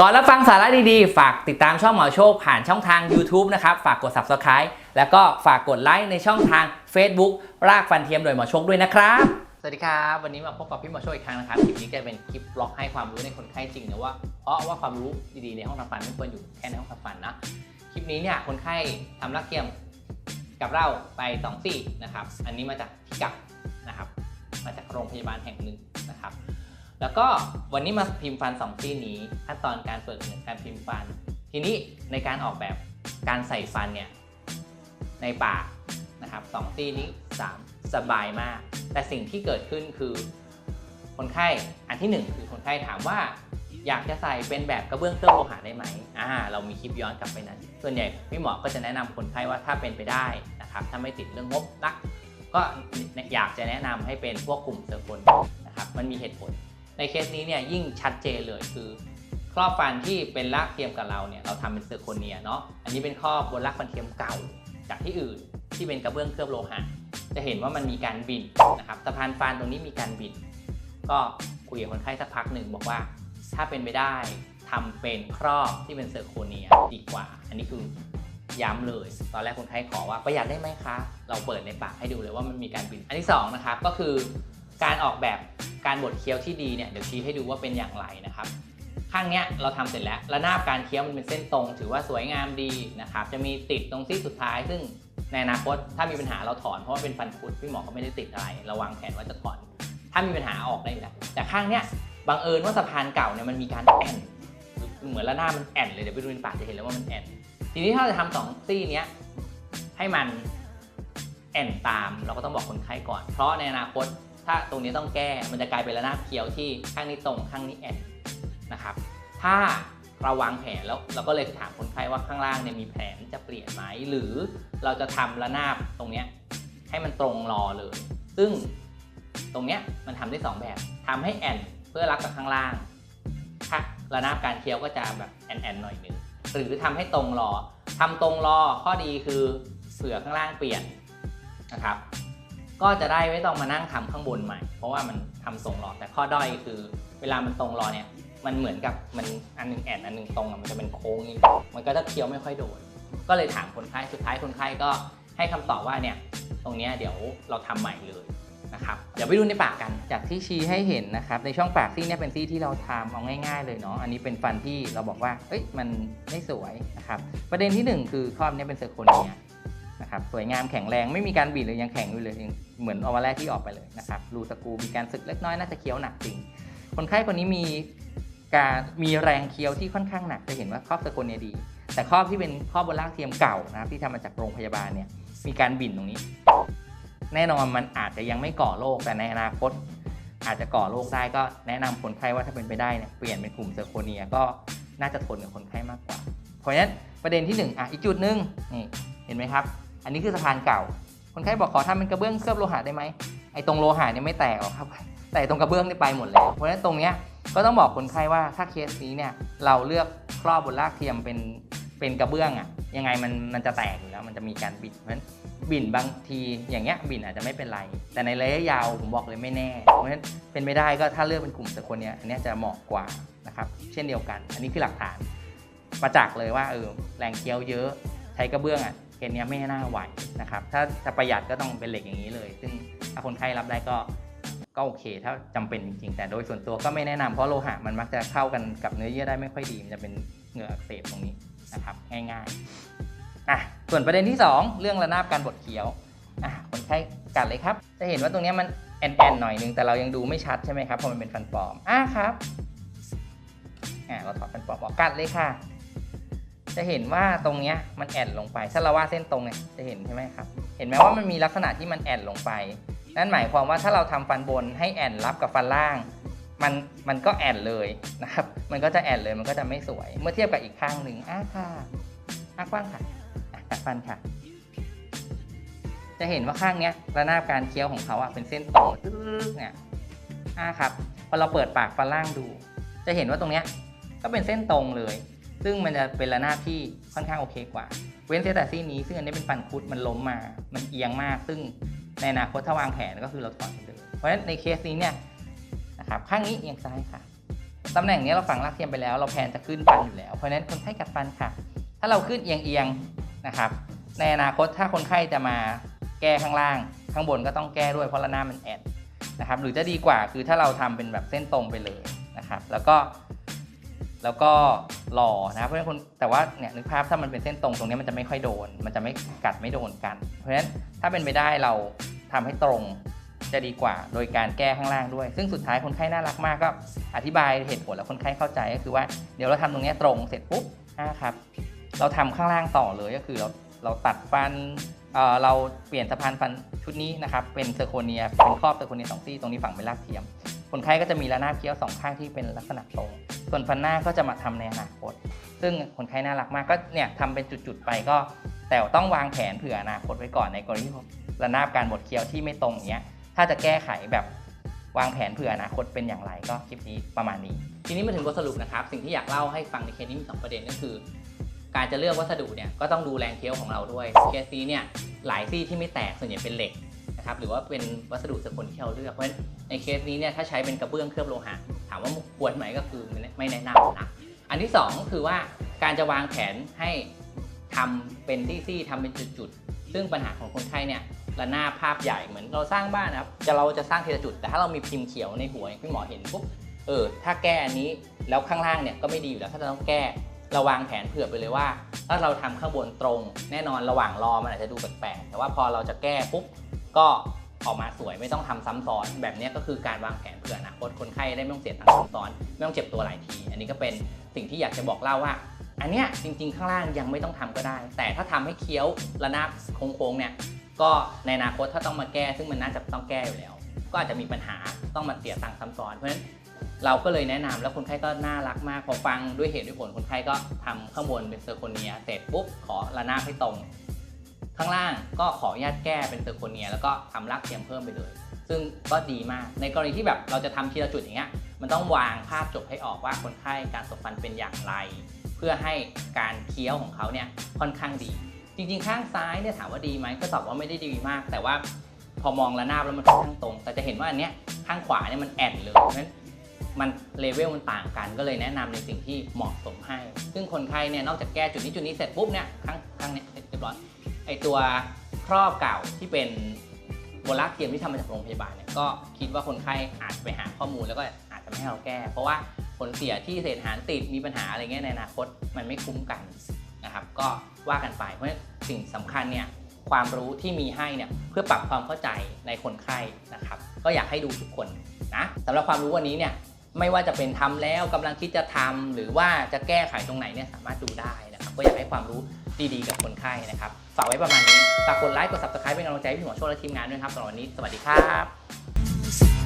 ก่อนรับฟังสาระดีๆ ฝากติดตามช่องหมอโชคผ่านช่องทาง YouTube นะครับ ฝากกด Subscribe แล้วก็ฝากกดไลค์ในช่องทาง Facebook รากฟันเทียมโดยหมอโชคด้วยนะครับ สวัสดีครับ วันนี้มาพบกับพี่หมอโชคอีกครั้งนะครับ คลิปนี้จะเป็นคลิปบล็อกให้ความรู้ในคนไข้จริงนะว่า เพราะว่าความรู้ดีๆในห้องทำฟันไม่ควรอยู่แค่ในห้องทำฟันนะ คลิปนี้เนี่ยคนไข้ทำรักเทียมกับเราไป2องซี่นะครับ อันนี้มาจากที่กับนะครับ มาจากโรงพยาบาลแห่งหนึ่งนะครับ แล้วก็วันนี้มาพิมพ์ฟัน2ซี่นี้ขั้นตอนการเปิดเหมือนการพิมพ์ฟัน ทีนี้ในการออกแบบการใส่ฟันเนี่ยในปากนะครับสองซี่นี้สามสบายมาก แต่สิ่งที่เกิดขึ้นคือ คนไข้อันที่หนึ่งคือคนไข้ถามว่า อยากจะใส่เป็นแบบกระเบื้องเคลือบโลหะได้ไหมอ่าเรามีคลิปย้อนกลับไปนั้น ส่วนใหญ่พี่หมอก็จะแนะนำคนไข้ว่าถ้าเป็นไปได้นะครับถ้าไม่ติดเรื่องงบนัก ก็อยากจะแนะนำให้เป็นพวกกลุ่มเซอร์คนนะครับมันมีเหตุผล ในเคสนี้เนี่ยยิ่งชัดเจนเลยคือ ครอบฟันที่เป็นรากเทียมกับเราเนี่ยเราทำเป็นเซอร์โคเนียเนาะอันนี้เป็นครอบบนรากฟันเทียมเก่าจากที่อื่นที่เป็นกระเบื้องเคลือบโลหะจะเห็นว่ามันมีการบินนะครับสะพานฟันตรงนี้มีการบิน ก็คุยกับคนไข้สักพักหนึ่งบอกว่าถ้าเป็นไปได้ทำเป็นครอบที่เป็นเซอร์โคเนียดีกว่า อันนี้คือย้ำเลย ตอนแรกคนไข้ขอว่าประหยัดได้ไหมคะ เราเปิดในปากให้ดูเลยว่ามันมีการบิน อันที่สองนะครับก็คือ การออกแบบการบดเคี้ยวที่ดีเนี่ยเดี๋ยวชี้ให้ดูว่าเป็นอย่างไรนะครับ ข้างเนี้ยเราทำเสร็จแล้วระนาบการเคี้ยวมันเป็นเส้นตรง ถือว่าสวยงามดีนะครับจะมีติดตรงซี่สุดท้าย ซึ่งในอนาคตถ้ามีปัญหาเราถอนเพราะว่าเป็นฟันคุดพี่หมอก็ไม่ได้ติดอะไรเราวางแผนว่าจะถอน ถ้ามีปัญหาออกได้แล้วแต่ข้างเนี้ยบังเอิญว่าสะพานเก่าเนี่ยมันมีการแอนเหมือนระนาบมันแอนเลยเดี๋ยวไปดูในปากจะเห็นเลยว่ามันแอนทีนี้ถ้าเราจะทำสองซี่เนี้ยให้มันแอนตามเราก็ต้องบอกคนไข้ก่อน เพราะในอนาคต ถ้าตรงนี้ต้องแก้มันจะกลายเป็นระนาบเคียวที่ข้างนี้ตรงข้างนี้แอนนะครับ ถ้าเราวางแผนแล้วเราก็เลยถามคนไข้ว่าข้างล่างเนี่ยมีแผนจะเปลี่ยนไหมหรือเราจะทำระนาบตรงเนี้ยให้มันตรงรอเลย ซึ่งตรงเนี้ยมันทำได้สองแบบทำให้แอนเพื่อรับกับข้างล่างถ้าระนาบการเคี้ยวก็จะแบบแอนแอนหน่อยหนึ่งหรือทำให้ตรงรอทำตรงรอข้อดีคือเผื่อข้างล่างเปลี่ยนนะครับ ก็จะได้ไม่ต้องมานั่งทำข้างบนใหม่ เพราะว่ามันทำตรงรอแต่ข้อด้อยคือ เวลามันตรงรอเนี่ยมันเหมือนกับมันอันหนึงแอนอันหนึงตรงอะมันจะเป็นโค้งนี่มันก็จะเคี้ยวไม่ค่อยโดนก็เลยถามคนไข้สุดท้ายคนไข้ก็ให้คำตอบว่าเนี่ยตรงเนี้ยเดี๋ยวเราทำใหม่เลยนะครับเดี๋ยวไปดูในปากกันจากที่ชี้ให้เห็นนะครับในช่องปากซี่เนี่ยเป็นซี่ที่เราทำเอาง่าย ๆ เลยเนาะอันนี้เป็นฟันที่เราบอกว่าเอ้ยมันไม่สวยนะครับประเด็นที่หนึ่งคือครอบเนี้เป็นเซอร์โคเนีย นะครับสวยงามแข็งแรงไม่มีการบีบเลยยังแข็งอยู่เลยเหมือนเอาวันแรกที่ออกไปเลยนะครับรูสกูมีการสึกเล็กน้อยน่าจะเคี้ยวหนักจริง คนไข้คนนี้มีการมีแรงเคี้ยวที่ค่อนข้างหนักจะเห็นว่าครอบสโคนเนี่ยดี แต่ครอบที่เป็นครอบบนล่างเทียมเก่านะครับที่ทำมาจากโรงพยาบาลเนี่ยมีการบิ่นตรงนี้ แน่นอนมันอาจจะยังไม่ก่อโรคแต่ในอนาคต อาจจะก่อโรคได้ก็แนะนำคนไข้ว่าถ้าเป็นไปได้เนี่ยเปลี่ยนเป็นกลุ่มเซอร์โคเนียก็น่าจะทนกับคนไข้มากกว่า เพราะฉะนั้นประเด็นที่หนึ่งอะอีกจุดหนึ่งนี่เห็นไหมครับ อันนี้คือสะพานเก่า คนไข้บอกขอทำเป็นกระเบื้องเคลือบโลหะได้ไหมไอ้ตรงโลหะเนี่ยไม่แตกหรอกครับ แต่ตรงกระเบื้องนี่ไปหมดแล้วเพราะฉะนั้นตรงเนี้ยก็ต้องบอกคนไข้ว่าถ้าเคสนี้เนี่ยเราเลือกครอบบนรากเทียมเป็นเป็นกระเบื้องอะ่ะยังไงมันมันจะแตกอยู่แล้วมันจะมีการบิดเพราะฉะนั้นบิ่นบางทีอย่างเงี้ยบิ่นอาจจะไม่เป็นไร แต่ในระยะยาวผมบอกเลยไม่แน่ เพราะฉะนั้นเป็นไม่ได้ก็ถ้าเลือกเป็นกลุ่มแต่คนเนี้ยอันนี้จะเหมาะกว่านะครับเช่นเดียวกัน อันนี้คือหลักฐานประจักษ์เลยว่าเออแรงเคี้ยวเยอะใช้กระเบื้องอะ สเนี้ยไม่น่าไหวนะครับ ถ้าจะประหยัดก็ต้องเป็นเหล็กอย่างนี้เลย ซึ่งถ้าคนไข้รับได้ก็ก็โอเค ถ้าจำเป็นจริง ๆ แต่โดยส่วนตัวก็ไม่แนะนำเพราะโลหะมันมักจะเข้ากันกับเนื้อเยื่อได้ไม่ค่อยดี มันจะเป็นเหงื่ออักเสบตรงนี้นะครับ ง่ายๆอะส่วนประเด็นที่ 2 เรื่องระนาบการบดเคี้ยวอะคนไข้กัดเลยครับ จะเห็นว่าตรงเนี้ยมันแอนๆหน่อยนึงแต่เรายังดูไม่ชัดใช่ไหมครับเพราะมันเป็นฟันปลอมอะครับอะเราถอดฟันปลอมออกกัดเลยค่ะ จะเห็นว่าตรงเนี้ยมันแอนลงไปถ้าเราวาดเส้นตรงเนี่ยจะเห็นใช่ไหมครับ เห็นไหมว่ามันมีลักษณะที่มันแอนลงไป นั่นหมายความว่าถ้าเราทำฟันบนให้แอนรับกับฟันล่าง มันมันก็แอนเลยนะครับ มันก็จะแอนเลยมันก็จะไม่สวย เมื่อเทียบกับอีกข้างหนึ่งอ้าค่ะอ้ากว้างค่ะอะกัดฟันค่ะ จะเห็นว่าข้างเนี้ยระนาบการเคี้ยวของเขาอะเป็นเส้นตรงตึ๊ดๆเนี่ยอ้าครับพอเราเปิดปากฟันล่างดู จะเห็นว่าตรงเนี้ยก็เป็นเส้นตรงเลย ซึ่งมันจะเป็นระนาบที่ค่อนข้างโอเคกว่า เว้นเสียแต่ซี่นี้ ซึ่งอันนี้เป็นฟันคุดมันล้มมา มันเอียงมาก ซึ่งในอนาคตถ้าวางแผนก็คือเราถอนไปเลยเพราะฉะนั้นในเคสนี้เนี่ยนะครับข้างนี้เอียงซ้ายค่ะตำแหน่งนี้เราฝังรากเทียมไปแล้ว เราแพนจะขึ้นฟันอยู่แล้ว เพราะฉะนั้นคนไข้กัดฟันค่ะ ถ้าเราขึ้นเอียงๆนะครับ ในอนาคตถ้าคนไข้จะมาแก้ข้างล่าง ข้างบนก็ต้องแก้ด้วยเพราะระนาบมันแอนนะครับ หรือจะดีกว่าคือถ้าเราทำเป็นแบบเส้นตรงไปเลยนะครับ แล้วก็ แล้วก็รอนะครับเพราะฉะนั้นคนแต่ว่าเนี่ยนึกภาพถ้ามันเป็นเส้นตรงตรงนี้มันจะไม่ค่อยโดน มันจะไม่กัดไม่โดนกัน เพราะฉะนั้นถ้าเป็นไปได้เราทำให้ตรงจะดีกว่า โดยการแก้ข้างล่างด้วย ซึ่งสุดท้ายคนไข้น่ารักมากก็อธิบายเหตุผลแล้วคนไข้เข้าใจก็คือว่าเดี๋ยวเราทำตรงนี้ตรงเสร็จปุ๊บนะครับ เราทำข้างล่างต่อเลยก็คือเราเราตัดฟันเอ่อเราเปลี่ยนสะพานฟันชุดนี้นะครับเป็นเซอร์โคเนียเป็นครอบเซอร์โคเนียสองซี่ตรงนี้ฝั่งเป็นรากเทียม คนไข้ก็จะมีระนาบเคี้ยวสองข้างที่เป็นลักษณะตรง ส่วนฟันหน้าก็จะมาทำในอนาคต ซึ่งคนไข้น่ารักมากก็เนี่ยทำเป็นจุดๆไปก็ แต่ต้องวางแผนเผื่ออนาคตไว้ก่อนในกรณีระนาบการบดเคี้ยวที่ไม่ตรงอย่างเงี้ย ถ้าจะแก้ไขแบบวางแผนเผื่ออนาคตเป็นอย่างไรก็คลิปนี้ประมาณนี้ ทีนี้มาถึงบทสรุปนะครับ สิ่งที่อยากเล่าให้ฟังในเคสนี้มีสองประเด็นก็คือ การจะเลือกวัสดุเนี่ยก็ต้องดูแรงเคี้ยวของเราด้วยเคสนี้เนี่ยหลายซี่ที่ไม่แตกส่วนใหญ่เป็นเหล็ก นะครับหรือว่าเป็นวัสดุสกลที่เราเลือกเพราะฉะนั้นในเคสนี้เนี่ยถ้าใช้เป็นกระเบื้องเคลือบโลหะถามว่าควรไหมก็คือไม่แนะนำนะอันที่สองก็คือว่าการจะวางแผนให้ทำเป็นซี่ๆทำเป็นจุดๆ ซึ่งปัญหาของคนไข้เนี่ยระนาบภาพใหญ่เหมือนเราสร้างบ้านนะครับจะเราจะสร้างทีละจุด แต่ถ้าเรามีพิมพ์เขียวในหัวอย่างที่หมอเห็นปุ๊บเออถ้าแก้อันนี้แล้วข้างล่างเนี่ยก็ไม่ดีอยู่แล้วถ้าจะต้องแก้เราวางแผนเผื่อไปเลยว่า ถ้าเราทำข้างบนตรง แน่นอนระหว่างรอมันอาจจะดูแปลกๆแต่ว่าพอเราจะแก้ปุ๊บ ก็ออกมาสวยไม่ต้องทำซ้ำซ้อน แบบนี้ก็คือการวางแผนเผื่ออนาคตคนไข้ได้ไม่ต้องเสียตังค์ซ้ำซ้อนไม่ต้องเจ็บตัวหลายที อันนี้ก็เป็นสิ่งที่อยากจะบอกเล่าว่า อันเนี้ยจริง ๆ ข้างล่างยังไม่ต้องทำก็ได้ แต่ถ้าทำให้เคี้ยวระนาบโค้งๆเนี่ยก็ในอนาคตถ้าต้องมาแก้ ซึ่งมันน่าจะต้องแก้อยู่แล้ว ก็อาจจะมีปัญหาต้องมาเสียตังค์ซ้ำซ้อนเพราะฉะนั้นเราก็เลยแนะนำแล้วคนไข้ก็น่ารักมากพอฟังด้วยเหตุด้วยผลคนไข้ก็ทำข้างบนเป็นเซอร์โคเนียเสร็จปุ๊บขอระนาบให้ตรง ข้างล่างก็ขออนุญาตแก้เป็นเซอร์โคเนีย แล้วก็ทำรากเทียมเพิ่มไปเลย ซึ่งก็ดีมากในกรณีที่แบบเราจะทำทีละจุดอย่างเงี้ยมันต้องวางภาพจบให้ออกว่าคนไข้การสบฟันเป็นอย่างไร เพื่อให้การเคี้ยวของเขาเนี่ยค่อนข้างดี จริงๆ ข้างซ้ายเนี่ยถามว่าดีไหมก็ตอบว่าไม่ได้ดีมาก แต่ว่าพอมองระนาบแล้วมันค่อนข้างตรง แต่จะเห็นว่าอันเนี้ยข้างขวาเนี่ยมันแอนเลยเพราะฉะนั้นมันเลเวลมันต่างกันก็เลยแนะนำในสิ่งที่เหมาะสมให้ ซึ่งคนไข้เนี่ยนอกจากแก้จุดนี้จุดนี้เสร็จปุ๊บเนี่ยข้างข้างเนี้ยเรียบร้อย ไอตัวครอบเก่าที่เป็นโบลักเทียมที่ทำมาจากโรงพยาบาลเนี่ยก็คิดว่าคนไข้อาจจะไปหาข้อมูลแล้วก็อาจจะไม่ให้เราแก้ เพราะว่าผลเสียที่เศษอาหารติดมีปัญหาอะไรเงี้ยในอนาคตมันไม่คุ้มกันนะครับก็ว่ากันไปเพราะสิ่งสำคัญเนี่ยความรู้ที่มีให้เนี่ยเพื่อปรับความเข้าใจในคนไข้นะครับ ก็อยากให้ดูทุกคนนะสำหรับความรู้วันนี้เนี่ยไม่ว่าจะเป็นทำแล้วกำลังคิดจะทำหรือว่าจะแก้ไขตรงไหนเนี่ยสามารถดูได้นะครับก็อยากให้ความรู้ ดีๆ กับคนไข้นะครับ ฝากไว้ประมาณนี้ ฝากกดไลค์ กด subscribe เป็นกำลังใจให้พี่หมอโชคและทีมงานด้วยครับสำหรับวันนี้ สวัสดีครับ